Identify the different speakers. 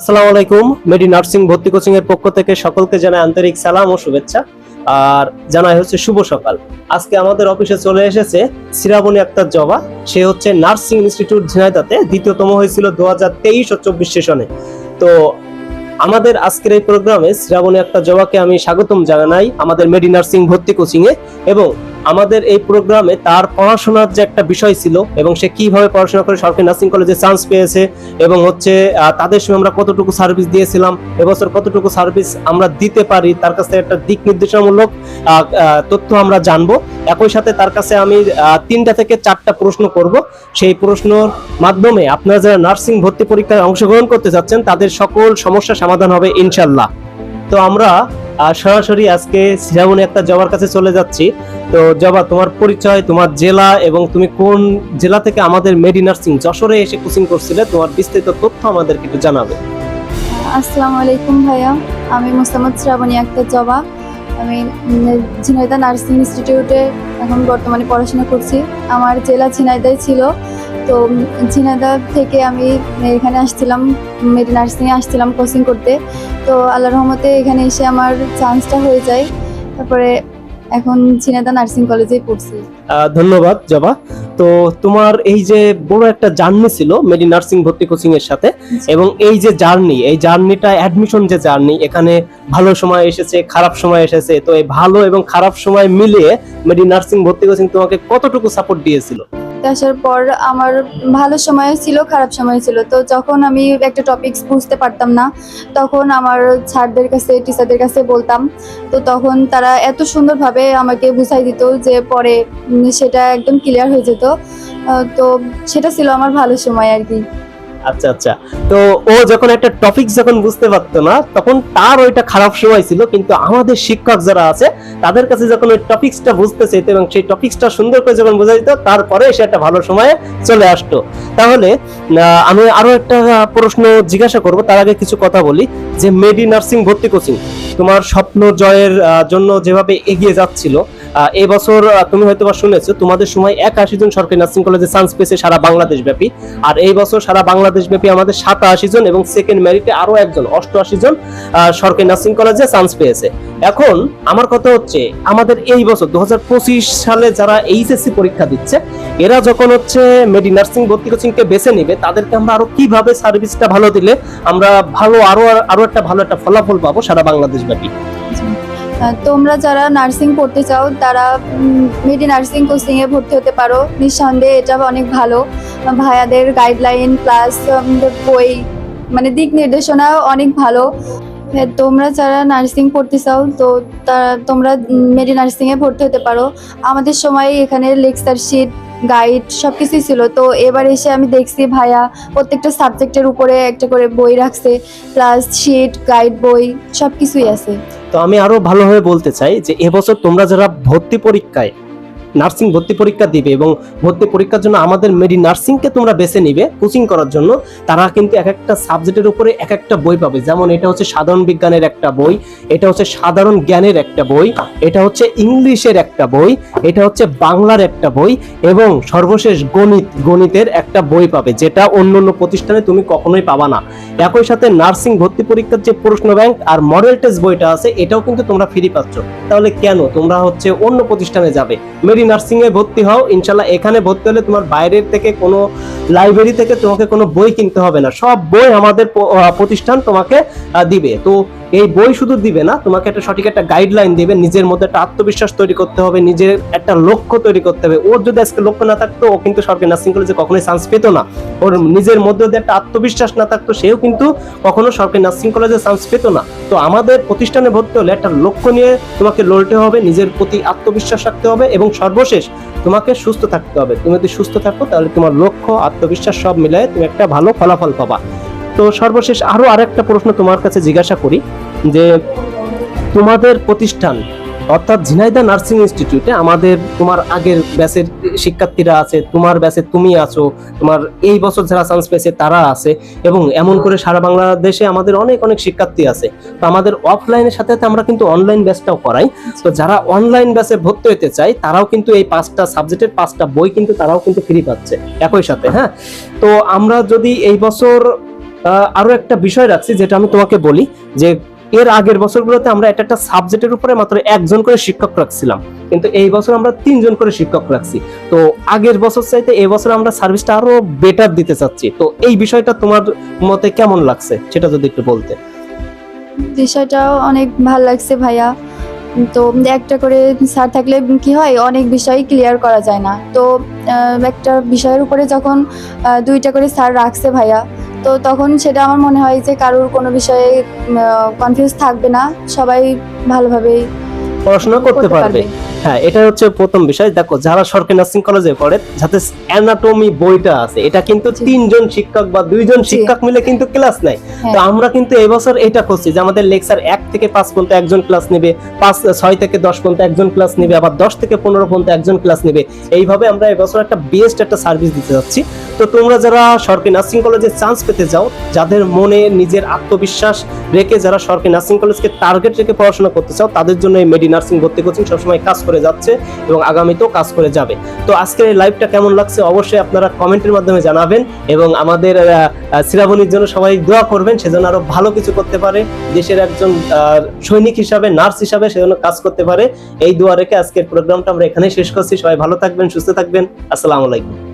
Speaker 1: আসসালামু আলাইকুম। মেডি নার্সিং ভর্তি কোচিং এর পক্ষ থেকে সকলকে জানাই আন্তরিক সালাম ও শুভেচ্ছা। আর জানাই হচ্ছে শুভ সকাল। আজকে আমাদের অফিসে চলে এসেছে শ্রাবণী আক্তার জবা। সে হচ্ছে নার্সিং ইনস্টিটিউট ঝিনাইদাতে দ্বিতীয়তম হয়েছিল দু হাজার তেইশ ও চব্বিশ সেশনে। তো আমাদের আজকের এই প্রোগ্রামে শ্রাবণী আক্তার জবাকে আমি স্বাগতম জানাই আমাদের মেডি নার্সিং ভর্তি কোচিং এ এবং আমাদের এই প্রোগ্রামে তার পড়াশোনার যে একটা বিষয় ছিল এবং সে কীভাবে পড়াশোনা করে সরকারি নার্সিং কলেজে চান্স পেয়েছে এবং হচ্ছে তাদের সঙ্গে আমরা কতটুকু সার্ভিস দিয়েছিলাম, এবছর কতটুকু সার্ভিস আমরা দিতে পারি, তার কাছ একটা দিক নির্দেশনামূলক তথ্য আমরা জানব। একই সাথে তার কাছে আমি তিনটা থেকে চারটা প্রশ্ন করব। সেই প্রশ্নর মাধ্যমে আপনারা যারা নার্সিং ভর্তি পরীক্ষায় অংশগ্রহণ করতে চাচ্ছেন তাদের সকল সমস্যা সমাধান হবে ইনশাল্লাহ। তো আমরা সরাসরি আজকে শ্রাবণী একটা জবার কাছে চলে যাচ্ছি। তো জবা, তোমার পরিচয়, তোমার জেলা এবং তুমি কোন জেলা থেকে আমাদের মেডি নার্সিং যশোরে এসে কোচিং করছিলে, তোমার বিস্তারিত তথ্য আমাদেরকে একটু জানাবে।
Speaker 2: আসসালামু আলাইকুম ভাইয়া, আমি মোসাম্মদ শ্রাবণী আক্তার জবা। আমি ঝিনাইদা নার্সিং ইনস্টিটিউটে এখন বর্তমানে পড়াশোনা করছি। আমার জেলা ঝিনাইদাই ছিল। তো ঝিনাইদা থেকে আমি এখানে আসছিলাম, মেডি নার্সিংয়ে আসছিলাম কোচিং করতে। তো আল্লাহ রহমতে এখানে এসে আমার চান্সটা হয়ে যায়। তারপরে এখন ঝিনাইদহ নার্সিং কলেজে পড়ছি।
Speaker 1: ধন্যবাদ জবা। তো তোমার এই যে বড় একটা জার্নি ছিল মেডি নার্সিং ভর্তি কোচিং এর সাথে এবং এই যে জার্নি এই জার্নিটা অ্যাডমিশন যে জার্নি এখানে ভালো সময় এসেছে খারাপ সময় এসেছে তো এই ভালো এবং খারাপ সময় মিলিয়ে মেডি নার্সিং ভর্তি কোচিং তোমাকে কতটুকু সাপোর্ট দিয়েছিল?
Speaker 2: তো আসার পর আমার ভালো সময় ছিল, খারাপ সময় ছিল। তো যখন আমি একটা টপিকস বুঝতে পারতাম না, তখন আমার স্যারদের কাছে টিচারদের কাছে বলতাম। তো তখন তারা এত সুন্দরভাবে আমাকে বুঝাই দিত যে পরে সেটা একদম ক্লিয়ার হয়ে যেত। তো সেটা ছিল আমার ভালো সময় আর কি।
Speaker 1: আচ্ছা আচ্ছা। তো ও যখন একটা টপিক যখন বুঝতে পারতো না, তখন তার ওইটা খারাপ সময় ছিল, কিন্তু আমাদের শিক্ষক যারা আছে, তাদের কাছে যখন ওই টপিক্সটা বুঝতে চাইতো এবং সেই টপিক্সটা সুন্দর করে যখন বোঝা যেত, তারপরে সে একটা ভালো সময়ে চলে আসতো। তাহলে আমি আরও একটা প্রশ্ন জিজ্ঞাসা করব, তার আগে কিছু কথা বলি, যে মেডি নার্সিং ভর্তি কোচিং, তোমার স্বপ্ন জয়ের জন্য যেভাবে এগিয়ে যাচ্ছিল আহ, এই বছর তুমি হয়তো বা শুনেছো তোমাদের সময় একাশি জন সরকারি নার্সিং কলেজে চান্স পেয়েছে সারা বাংলাদেশ ব্যাপী আর এই বছর সারা বাংলাদেশ ব্যাপী আমাদের সাতাশি জন এবং সেকেন্ড মেরিটে আরও একজন অষ্টআশি জন সরকারি নার্সিং কলেজে চান্স পেয়েছে। এখন আমার কথা হচ্ছে আমাদের এই বছর দু হাজার পঁচিশ সালে যারা এইচএসসি পরীক্ষা দিচ্ছে এরা যখন হচ্ছে মেডি নার্সিং ভর্তি কোচিং কে বেছে নিবে তাদেরকে আমরা আরও কীভাবে সার্ভিসটা ভালো দিলে আমরা ভালো আরও আরও একটা ভালো একটা ফলাফল পাবো সারা বাংলাদেশ ব্যাপী
Speaker 2: তোমরা যারা নার্সিং পড়তে চাও তারা মেডি নার্সিং কোচিংয়ে ভর্তি হতে পারো। নিঃসন্দেহে এটা অনেক ভালো। ভাইয়াদের গাইডলাইন প্লাস বই মানে দিক নির্দেশনা অনেক ভালো। হ্যাঁ, তোমরা যারা নার্সিং পড়তে চাও তো তোমরা মেডি নার্সিংয়ে ভর্তি হতে পারো। আমাদের সময় এখানে লেকচার শিট গাইড সব কিছুই ছিল। তো এবার এসে আমি দেখছি ভাইয়া প্রত্যেকটা সাবজেক্টের উপরে একটা করে বই রাখছে প্লাস শিট গাইড বই সব কিছুই আছে।
Speaker 1: তো আমি আরও ভালোভাবে বলতে চাই যে এবছর তোমরা যারা ভর্তি পরীক্ষায় নার্সিং ভর্তি পরীক্ষা দিবে এবং ভর্তি পরীক্ষার জন্য আমাদের মেডি নার্সিংকে তোমরা বেছে নিবে কোচিং করার জন্য। তারা কিন্তু এক একটা সাবজেক্টের উপরে এক একটা বই পাবে। যেমন এটা হচ্ছে সাধারণ বিজ্ঞানের একটা বই, এটা হচ্ছে সাধারণ জ্ঞানের একটা বই, এটা হচ্ছে ইংলিশের একটা বই, এটা হচ্ছে বাংলার একটা বই এবং সর্বশেষ গণিত, গণিতের একটা বই পাবে, যেটা অন্য অন্য প্রতিষ্ঠানে তুমি কখনোই পাবা না। একই সাথে নার্সিং ভর্তি পরীক্ষার যে প্রশ্ন ব্যাংক আর মডেল টেস্ট বইটা আছে, এটাও কিন্তু তোমরা ফ্রি পাচ্ছ। তাহলে কেন? তোমরা হচ্ছে অন্য প্রতিষ্ঠানে যাবে। মেডি নার্সিং এ ভর্তি হও, ইনশাল্লাহ এখানে ভর্তি হলে তোমার বাইরের থেকে কোনো লাইব্রেরি থেকে তোমাকে কোনো বই কিনতে হবে না। সব বই আমাদের প্রতিষ্ঠান তোমাকে দিবে। তো এই বই শুধু দিবে না, তোমাকে একটা সঠিক একটা গাইডলাইন দিবে, নিজের মধ্যে একটা আত্মবিশ্বাস তৈরি করতে হবে, নিজের একটা লক্ষ্য তৈরি করতে হবে। ওর যদি আজকে লক্ষ্য না থাকতো, ও কিন্তু সরকারি নার্সিং কলেজে কখনোই চান্স পেতো না। ওর নিজের মধ্যে যদি একটা আত্মবিশ্বাস না থাকতো, সেও কিন্তু কখনো সরকারি নার্সিং কলেজে চান্স পেতো না। তো আমাদের প্রতিষ্ঠানে ভর্তি হলে একটা লক্ষ্য নিয়ে তোমাকে লড়তে হবে, নিজের প্রতি আত্মবিশ্বাস রাখতে হবে এবং সর্বশেষ তোমাকে সুস্থ থাকতে হবে। তুমি যদি সুস্থ থাকো, তাহলে তোমার লক্ষ্য, আত্মবিশ্বাস সব মিলায় তুমি একটা ভালো ফলাফল পাবা। তো সর্বশেষ আরও আরেকটা প্রশ্ন তোমার কাছে জিজ্ঞাসা করি, যে তোমাদের প্রতিষ্ঠান, অর্থাৎ ঝিনাইদা নার্সিং ইনস্টিটিউটে আমাদের তোমার আগের ব্যাচের শিক্ষার্থীরা আছে, তোমার ব্যাচে তুমি আছো, তোমার এই বছর যারা চান্স পেয়েছে তারা আছে, এবং এমন করে সারা বাংলাদেশে আমাদের অনেক অনেক শিক্ষার্থী আছে। তো আমাদের অফলাইনের সাথে সাথে আমরা কিন্তু অনলাইন ব্যাচটাও করাই। তো যারা অনলাইন ব্যাচে ভর্তি হতে চায়, তারাও কিন্তু এই পাঁচটা সাবজেক্টের পাঁচটা বই কিন্তু তারাও কিন্তু ফ্রি পাচ্ছে, একই সাথে হ্যাঁ? তো আমরা যদি এই বছর আহ, আরও একটা বিষয় রাখছি যেটা আমি তোমাকে বলি যে এর আগের বছরগুলোতে আমরা একটা একটা সাবজেক্টের উপরে মাত্র একজন করে শিক্ষক রাখছিলাম। কিন্তু এই বছর আমরা তিনজন করে শিক্ষক রাখছি। তো আগের বছর চাইতে এই বছর আমরা সার্ভিসটা আরও বেটার দিতে চাচ্ছি। তো এই বিষয়টা তোমার মতে কেমন লাগছে সেটা যদি একটু বলতে?
Speaker 2: বিষয়টাও অনেক ভালো লাগছে ভাইয়া। তো একটা করে স্যার থাকলে কি হয় অনেক বিষয় ক্লিয়ার করা যায় না। তো একটা বিষয়ের উপরে যখন দুইটা করে স্যার রাখছে ভাইয়া তো তখন সেটা আমার মনে হয় যে কারোর কোনো বিষয়ে কনফিউজ থাকবে না। সবাই ভালোভাবেই
Speaker 1: পড়াশোনা করতে পারবে। হ্যাঁ এটা হচ্ছে প্রথম বিষয়। দেখো যারা সরকারি নার্সিং কলেজে পড়ে যাতে অ্যানাটমি বইটা আছে এটা কিন্তু তিনজন শিক্ষক বা দুইজন শিক্ষক মিলে কিন্তু ক্লাস নেয়। তো
Speaker 2: হ্যাঁ।
Speaker 1: আমরা কিন্তু এবছর এটা করছি যে আমাদের লেকচার এক থেকে পাঁচ পর্যন্ত একজন ক্লাস নেবে পাঁচ ছয় থেকে দশ পর্যন্ত একজন ক্লাস নেবে আবার দশ থেকে পনেরো পর্যন্ত একজন ক্লাস নেবে। এইভাবে আমরা এবছর একটা বেস্ট একটা সার্ভিস দিতে যাচ্ছি। তো তোমরা যারা সরকারি নার্সিং কলেজে চান্স পেতে যাও যাদের মনে নিজের আত্মবিশ্বাস রেখে যারা সরকারি নার্সিং কলেজকে টার্গেট রেখে পড়াশোনা করতে চাও তাদের জন্য এই মেডি নার্সিং ভর্তি কোচিং সবসময় কাজ করে যাচ্ছে এবং আগামীতেও কাজ করে যাবে। তো আজকের এই লাইভটা কেমন লাগছে অবশ্যই আপনারা কমেন্টের মাধ্যমে জানাবেন এবং আমাদের শ্রীরাবণীর জন্য সবাই দোয়া করবেন সেজন্য আরও ভালো কিছু করতে পারে, দেশের একজন সৈনিক হিসাবে, নার্স হিসাবে সেজন্য কাজ করতে পারে। এই দোয়া রেখে আজকের প্রোগ্রামটা আমরা এখানেই শেষ করছি। সবাই ভালো থাকবেন, সুস্থ থাকবেন। আসসালামু আলাইকুম।